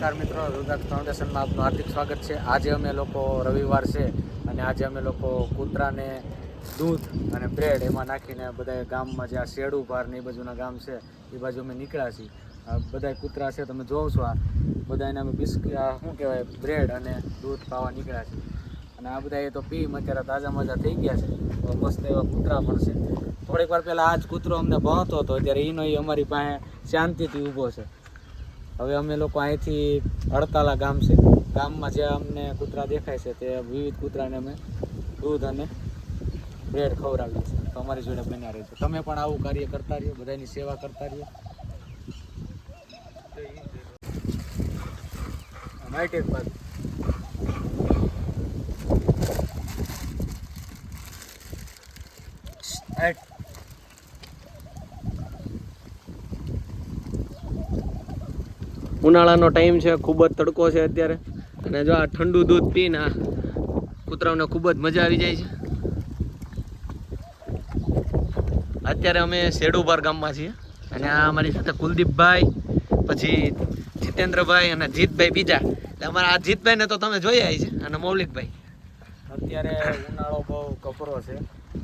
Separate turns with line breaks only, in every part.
નમસ્કાર મિત્રો, રુદ્રાક્ષ ફાઉન્ડેશનમાં આપનું હાર્દિક સ્વાગત છે. આજે અમે લોકો રવિવાર છે અને આજે અમે લોકો કૂતરાને દૂધ અને બ્રેડ એમાં નાખીને બધા ગામમાં જે આ શેડું ભાર ને એ બાજુના ગામ છે, એ બાજુ અમે નીકળ્યા છીએ. બધા કૂતરા છે, તમે જોવો છો આ. બધાને અમે બિસ્કી શું કહેવાય, બ્રેડ અને દૂધ પાવા નીકળ્યા છીએ. અને આ બધા એ તો પી અત્યારે તાજા મજા થઈ ગયા છે. મસ્ત એવા કૂતરા પણ છે. થોડીક વાર પહેલાં આ જ કૂતરો અમને ભણતો હતો ત્યારે એનો એ અમારી પાસે શાંતિથી ઊભો છે. હવે અમે લોકો અહીંથી અડતાલા ગામ છે. ગામમાં જે અમને કૂતરા દેખાય છે તે વિવિધ કૂતરાને અમે દૂધ અને બ્રેડ ખવડાવીએ છીએ. તો અમારી જોડે બન્યા રહેજો. તમે પણ આવું કાર્ય કરતા રહ્યો બધાની સેવા કરતા રહ્યો માઇટેક બાજુ. હેટ.
ઉનાળાનો ટાઈમ છે, ખૂબ જ તડકો છે અત્યારે. અને જો આ ઠંડુ દૂધ પીને આ કૂતરાઓને ખૂબ જ મજા આવી જાય છે. અત્યારે અમે શેડુબાર ગામમાં છીએ. અને આ અમારી સાથે કુલદીપભાઈ, પછી જીતેન્દ્રભાઈ અને જીતભાઈ બીજા. એટલે અમારા આ જીતભાઈને તો તમે જોયા છે અને મૌલિકભાઈ.
અત્યારે ઉનાળો બહુ કપરો છે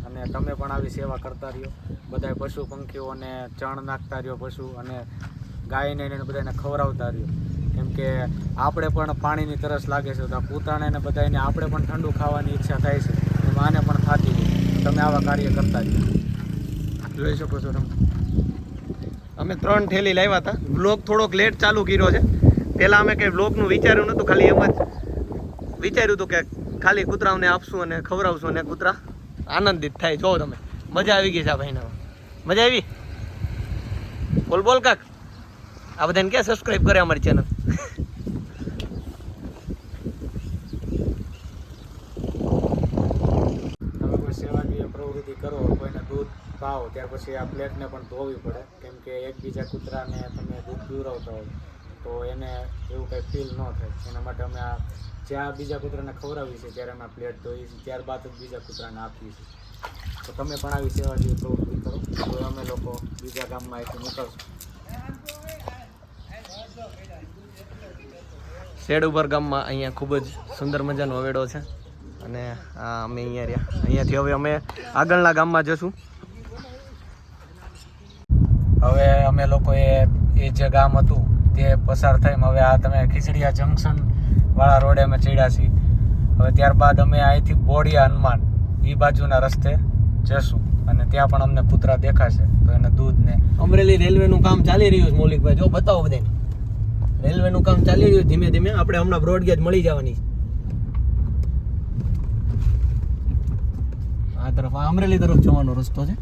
અને તમે પણ આવી સેવા કરતા રહ્યો. બધા પશુ પંખીઓને ચણ નાખતા રહ્યો પશુ અને ગાયને એને બધાને ખવડાવતા રહ્યો. કેમ કે આપણે પણ પાણીની તરસ લાગે છે, તો કૂતરાને ને બધાને આપણે પણ ઠંડુ ખાવાની ઈચ્છા થાય છે એમ આને પણ થતી હોય તમે આવા કાર્ય કરતા રહ્યો
જોઈ શકો છો તમે. અમે ત્રણ ઠેલી લાવ્યા હતા. બ્લોગ થોડોક લેટ ચાલુ કર્યો છે. પહેલાં અમે કંઈ બ્લોગનું વિચાર્યું નહોતું, ખાલી એમ જ વિચાર્યું હતું કે ખાલી કૂતરાઓને આપશું અને ખવડાવશું અને કૂતરા આનંદિત થાય. જો તમે, મજા આવી ગઈ છે આ ભાઈના. મજા આવી? બોલ બોલ કાક. આ બધાને કે સબસ્ક્રાઈબ કરે અમારી ચેનલ
સેવાકીય પ્રવૃત્તિ કરો, કોઈને દૂધ પાવો ત્યાર પછી આ પ્લેટને પણ ધોવી પડે. કેમ એકબીજા કૂતરાને તમે દૂધ પીવડાવતા હોય, તો એને એવું કંઈ ફીલ ન થાય. એના માટે અમે આ જ્યાં બીજા કૂતરાને ખવડાવીએ છીએ, ત્યારે અમે પ્લેટ ધોઈએ ત્યારબાદ જ બીજા કૂતરાને આપીએ તો તમે પણ આવી સેવાકીય પ્રવૃત્તિ કરો. તો અમે લોકો બીજા ગામમાં અહીંથી નીકળશું.
શેડ ઉપર ગામમાં અહીંયા ખૂબ જ સુંદર મજાનો વેડો છે. અને આ અમે અહીંયા રહ્યા. અહીંયાથી હવે અમે આગળના ગામમાં જશું.
હવે અમે લોકોએ એ જે ગામ હતું તે પસાર થઈને હવે આ તમે ખીચડીયા જંકશન વાળા રોડે અમે ચડ્યા છીએ. હવે ત્યારબાદ અમે અહીંથી બોડિયા હનુમાન એ બાજુના રસ્તે જશું. અને ત્યાં પણ અમને કૂતરા દેખાશે. તો એને દૂધ ને
અમરેલી રેલવેનું કામ ચાલી રહ્યું છે, મૌલિકભાઈ. જો બતાવો બધાને. રેલવેનું કામ ચાલી રહ્યું ધીમે ધીમે આપણે હમણાં બ્રોડગેજ મળી જવાની. આ તરફ આ અમરેલી તરફ જવાનો રસ્તો છે.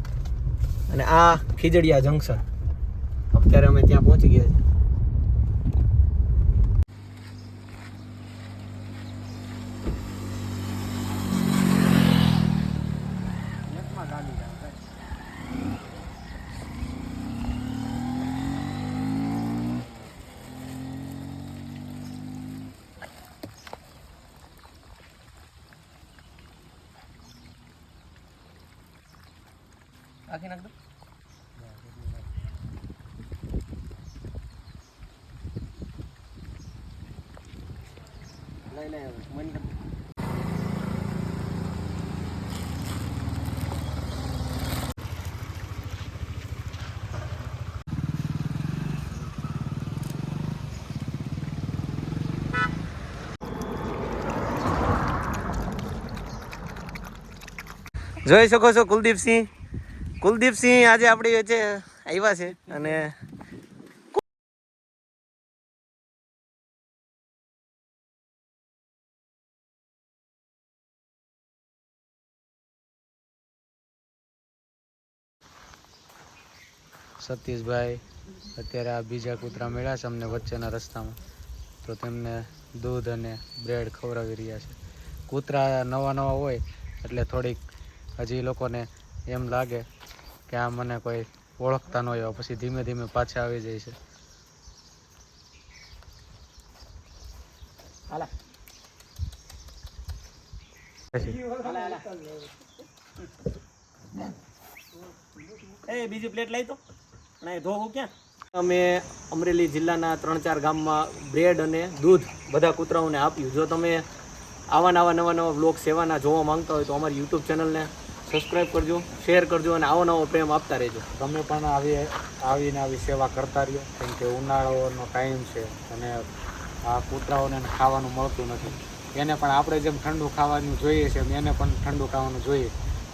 અને આ ખીજડીયા જંકશન અત્યારે અમે ત્યાં પહોંચી ગયા છે આખી નાખ દો. લઈ લે મન જોઈ શકો છો કુલદીપસિંહ. કુલદીપસિંહ આજે આપણી વચ્ચે આવ્યા છે અને
સતીશભાઈ અત્યારે આ બીજા કૂતરા મળ્યા છે અમને વચ્ચેના રસ્તામાં. તો તેમને દૂધ અને બ્રેડ ખવડાવી રહ્યા છે. કૂતરા નવા નવા હોય એટલે થોડીક હજી લોકોને એમ લાગે કે આ મને કોઈ ઓળખતા ન હોય પછી ધીમે ધીમે પાછા આવી જાય છે.
એ બીજી પ્લેટ લઈ તો. ધોવું ક્યાં? અમે અમરેલી જિલ્લાના ત્રણ ચાર ગામમાં બ્રેડ અને દૂધ બધા કૂતરાઓને આપ્યું. જો તમે આવા નવા નવા નવા બ્લોગ સેવાના જોવા માંગતા હોય તો અમારી યુટ્યુબ ચેનલને સબસ્ક્રાઈબ કરજો શેર કરજો અને આવો નવો પ્રેમ આપતા રહેજો.
તમે પણ આવી આવીને આવી સેવા કરતા રહ્યો, કેમ કે ઉનાળાનો ટાઈમ છે અને આ કૂતરાઓને ખાવાનું મળતું નથી. એને પણ આપણે જેમ ઠંડુ ખાવાનું જોઈએ છે એને પણ ઠંડુ ખાવાનું જોઈએ.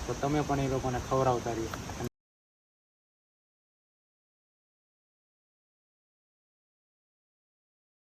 તો તમે પણ એ લોકોને ખવડાવતા રહ્યો.